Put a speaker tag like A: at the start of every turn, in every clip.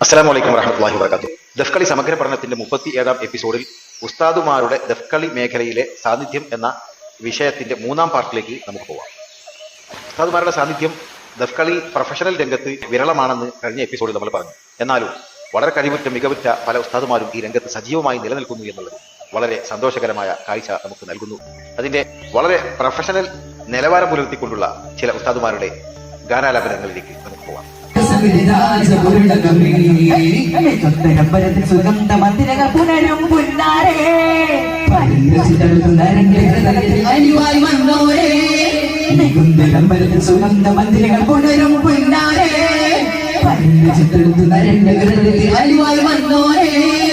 A: അസ്സാം വലൈക്കും വറഹമത്തല്ലാഹി വർക്കാത്തു ദഫ്കളി സമഗ്ര പഠനത്തിന്റെ മുപ്പത്തി ഏഴാം എപ്പിസോഡിൽ ഉസ്താദുമാരുടെ ദഫ്കളി മേഖലയിലെ സാന്നിധ്യം എന്ന വിഷയത്തിന്റെ മൂന്നാം പാർട്ടിലേക്ക് നമുക്ക് പോവാം. ഉസ്താദുമാരുടെ സാന്നിധ്യം ദഫ്കളി പ്രൊഫഷണൽ രംഗത്ത് വിരളമാണെന്ന് കഴിഞ്ഞ എപ്പിസോഡിൽ നമ്മൾ പറഞ്ഞു. എന്നാലും വളരെ കഴിവുറ്റ മികവുറ്റ പല ഉസ്താദുമാരും ഈ രംഗത്ത് സജീവമായി നിലനിൽക്കുന്നു എന്നുള്ളത് വളരെ സന്തോഷകരമായ കാഴ്ച നമുക്ക് നൽകുന്നു. അതിന്റെ വളരെ പ്രൊഫഷണൽ നിലവാരം പുലർത്തിക്കൊണ്ടുള്ള ചില ഉസ്താദുമാരുടെ ഗാനാലാപനങ്ങളിലേക്ക് നമുക്ക് പോവാം. ൊത്തരമ്പരത്തിൽ
B: സുഗന്ധ മന്ദിരങ്ങൾ പുനരും പുന്നാരേ. നികുന്തരമ്പരത്തിൽ സുഗന്ധ മന്ദിരങ്ങൾ പുനരും പുന്നാരേ ചിത്രത്തിൽ നരന്റെ ഹൃദയത്തിൽ അലിവായി വന്നോരേ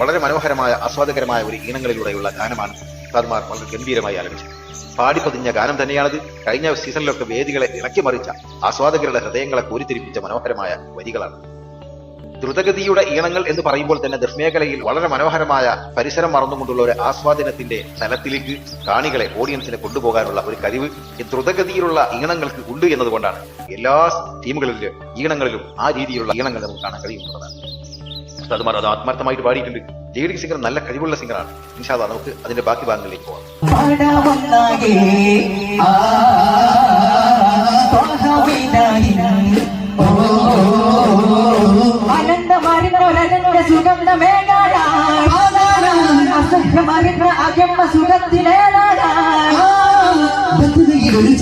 A: വളരെ മനോഹരമായ ആസ്വാദകരമായ ഒരു ഈണങ്ങളിലൂടെയുള്ള ഗാനമാണ് ഉസ്താദ്മാർ വളരെ ഗംഭീരമായി ആലപിച്ചത്. പാടിപ്പതിഞ്ഞ ഗാനം തന്നെയാണത്. കഴിഞ്ഞ സീസണിലൊക്കെ വേദികളെ ഇളക്കി മറിച്ച ആസ്വാദകരുടെ ഹൃദയങ്ങളെ കോരിത്തിരിപ്പിച്ച മനോഹരമായ വരികളാണ്. ദ്രുതഗതിയുടെ ഈണങ്ങൾ എന്ന് പറയുമ്പോൾ തന്നെ ദൃശ്മേഖലയിൽ വളരെ മനോഹരമായ പരിസരം മറന്നുകൊണ്ടുള്ള ഒരു ആസ്വാദനത്തിന്റെ തലത്തിലേക്ക് കാണികളെ ഓഡിയൻസിനെ കൊണ്ടുപോകാനുള്ള ഒരു കഴിവ് ഈ ദ്രുതഗതിയിലുള്ള ഈണങ്ങൾക്ക് ഉണ്ട് എന്നതുകൊണ്ടാണ് എല്ലാ ടീമുകളിലും ഈണങ്ങളിലും ആ രീതിയിലുള്ള ഈണങ്ങൾ നമുക്ക് കാണാൻ കഴിയുന്നതാണ് അത് ആത്മാർത്ഥമായിട്ട് പാടിയിട്ടുണ്ട്. ലീഡിംഗ് സിംഗർ നല്ല കഴിവുള്ള സിംഗറാണ്. ഇൻഷാദ നമുക്ക് അതിന്റെ ബാക്കി ഭാഗങ്ങളിലേക്ക് പോകാം
B: പാടാമൊന്നാകെ ആ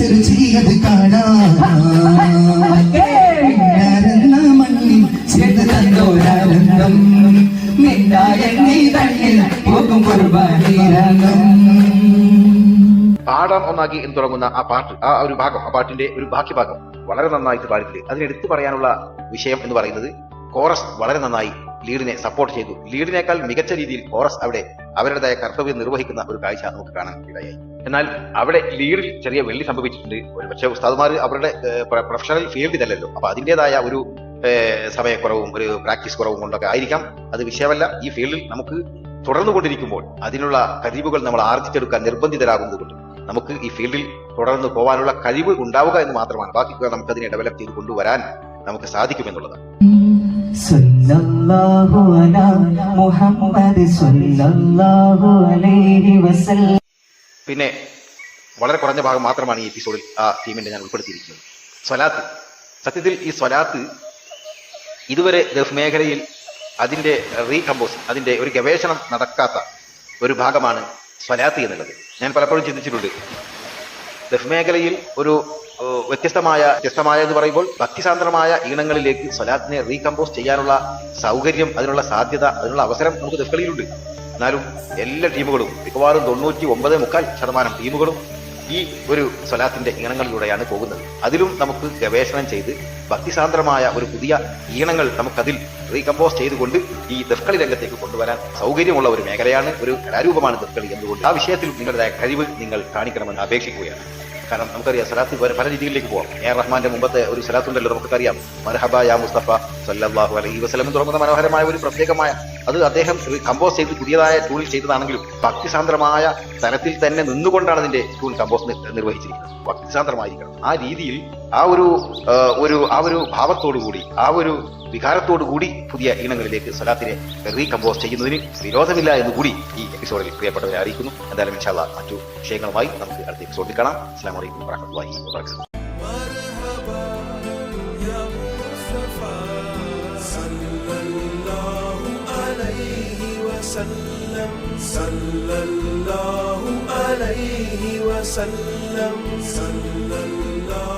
B: ചെറു ഓ, അനന്തമറിഞ്ഞൊരതിന്റെ
A: പാടാം ഒന്നാക്കി എന്ന് തുടങ്ങുന്ന ആ പാട്ട് ആ ഒരു ഭാഗം ആ പാട്ടിന്റെ ഒരു ബാക്കി ഭാഗം വളരെ നന്നായിട്ട് പാടിയിട്ടുണ്ട് അതിനെടുത്തു പറയാനുള്ള വിഷയം എന്ന് പറയുന്നത് കോറസ് വളരെ നന്നായി ലീഡിനെ സപ്പോർട്ട് ചെയ്തു. ലീഡിനേക്കാൾ മികച്ച രീതിയിൽ കോറസ് അവിടെ അവരുടേതായ കർത്തവ്യം നിർവഹിക്കുന്ന ഒരു കാഴ്ച നമുക്ക് കാണാൻ ഇടയായി. എന്നാൽ അവിടെ ലീഡിൽ ചെറിയ വെള്ളി സംഭവിച്ചിട്ടുണ്ട്. ഒരു പക്ഷേ ഉസ്താദ്മാർ അവരുടെ പ്രൊഫഷണൽ ഫീൽഡ് ഫീൽഡിലല്ലല്ലോ അപ്പൊ അതിന്റെതായ ഒരു സമയക്കുറവും ഒരു പ്രാക്ടീസ് കുറവും കൊണ്ടൊക്കെ ആയിരിക്കാം. അത് വിഷയമല്ല. ഈ ഫീൽഡിൽ നമുക്ക് തുടർന്നു കൊണ്ടിരിക്കുമ്പോൾ അതിനുള്ള കഴിവുകൾ നമ്മൾ ആർജിച്ചെടുക്കാൻ നിർബന്ധിതരാകുന്നത് കൊണ്ട് നമുക്ക് ഈ ഫീൽഡിൽ തുടർന്ന് പോകാനുള്ള കഴിവ് ഉണ്ടാവുക എന്ന് മാത്രമാണ്. ബാക്കി നമുക്ക് അതിനെ ഡെവലപ്പ് ചെയ്ത് കൊണ്ടുവരാൻ നമുക്ക് സാധിക്കുമെന്നുള്ളതാണ് പിന്നെ വളരെ കുറഞ്ഞ ഭാഗം മാത്രമാണ് ഈ എപ്പിസോഡിൽ ആ ടീമിന്റെ ഞാൻ ഉൾപ്പെടുത്തിയിരിക്കുന്നത്. സ്വലാത്ത്. സത്യത്തിൽ ഈ സ്വലാത്ത് ഇതുവരെ ഗൾഫ് മേഖലയിൽ അതിന്റെ റീകമ്പോസ് അതിന്റെ ഒരു ഗവേഷണം നടക്കാത്ത ഒരു ഭാഗമാണ് സ്വലാത്ത് എന്നുള്ളത്. ഞാൻ പലപ്പോഴും ചിന്തിച്ചിട്ടുണ്ട്. ദഫ് മേഖലയിൽ ഒരു വ്യത്യസ്തമായ വ്യത്യസ്തമായ എന്ന് പറയുമ്പോൾ ഭക്തിസാന്ദ്രമായ ഈണങ്ങളിലേക്ക് സ്വലാത്തിനെ റീകമ്പോസ് ചെയ്യാനുള്ള സൗകര്യം അതിനുള്ള സാധ്യത അതിനുള്ള അവസരം നമുക്ക് ദഫ്കളിയിലുണ്ട് എന്നാലും എല്ലാ ടീമുകളും മിക്കവാറും തൊണ്ണൂറ്റി ഒമ്പത് മുക്കാൽ ശതമാനം ടീമുകളും ഈ ഒരു സ്വലാത്തിന്റെ ഈണങ്ങളിലൂടെയാണ് പോകുന്നത്. അതിലും നമുക്ക് ഗവേഷണം ചെയ്ത് ഭക്തിസാന്ദ്രമായ ഒരു പുതിയ ഈണങ്ങൾ നമുക്കതിൽ റീകമ്പോസ് ചെയ്തുകൊണ്ട് ഈ ദഫ്കളി രംഗത്തേക്ക് കൊണ്ടുവരാൻ സൗകര്യമുള്ള ഒരു മേഖലയാണ് ഒരു കലാരൂപമാണ് ദഫ്കളി എന്നുകൊണ്ട് ആ വിഷയത്തിൽ നിങ്ങളുടേതായ കഴിവ് നിങ്ങൾ കാണിക്കണമെന്ന് അപേക്ഷിക്കുകയാണ്. കാരണം നമുക്കറിയാം സലാത്ത് പല രീതിയിലേക്ക് പോകാം എ റഹ്മാന്റെ മുമ്പത്തെ ഒരു സലാത്തുണ്ടല്ലോ നമുക്കറിയാം. മർഹബ യാ മുസ്തഫ സല്ലാഹു അലൈഹി എന്ന് തുടങ്ങുന്ന മനോഹരമായ ഒരു പ്രത്യേകമായ അത് അദ്ദേഹം കമ്പോസ് ചെയ്ത് പുതിയതായ ടൂളിൽ ചെയ്തതാണെങ്കിലും ഭക്തിസാന്ദ്രമായ തലത്തിൽ തന്നെ നിന്നുകൊണ്ടാണ് അതിന്റെ ടൂൾ കമ്പോസ് നിർവഹിച്ചിരിക്കുന്നത്. ഭക്തിസാന്ദ്രമായിരിക്കണം. ആ രീതിയിൽ ആ ഒരു ആ, ഒരു ആ ഒരു ഭാവത്തോടു കൂടി ആ ഒരു വികാരത്തോടു കൂടി പുതിയ ഈണങ്ങളിലേക്ക് സ്വലാത്തിനെ റീകമ്പോസ് ചെയ്യുന്നതിന് വിരോധമില്ല എന്ന് കൂടി ഈ എപ്പിസോഡിൽ പ്രിയപ്പെട്ടവരെ അറിയിക്കുന്നു എന്തായാലും ഇൻഷാല്ല മറ്റു വിഷയങ്ങളുമായി നമുക്ക് അടുത്ത എപ്പിസോഡിൽ കാണാം അസ്സാം വലൈക്കും വാഹമത്തല്ലാഹി വാബറകാതുഹു
C: صلى الله عليه وسلم صلى الله عليه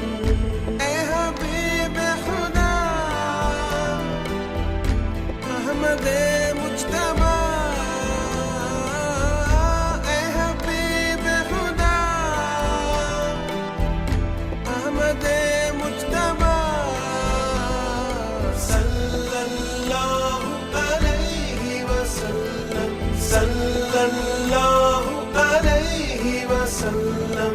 C: सङ्गाहु परैः वसन्न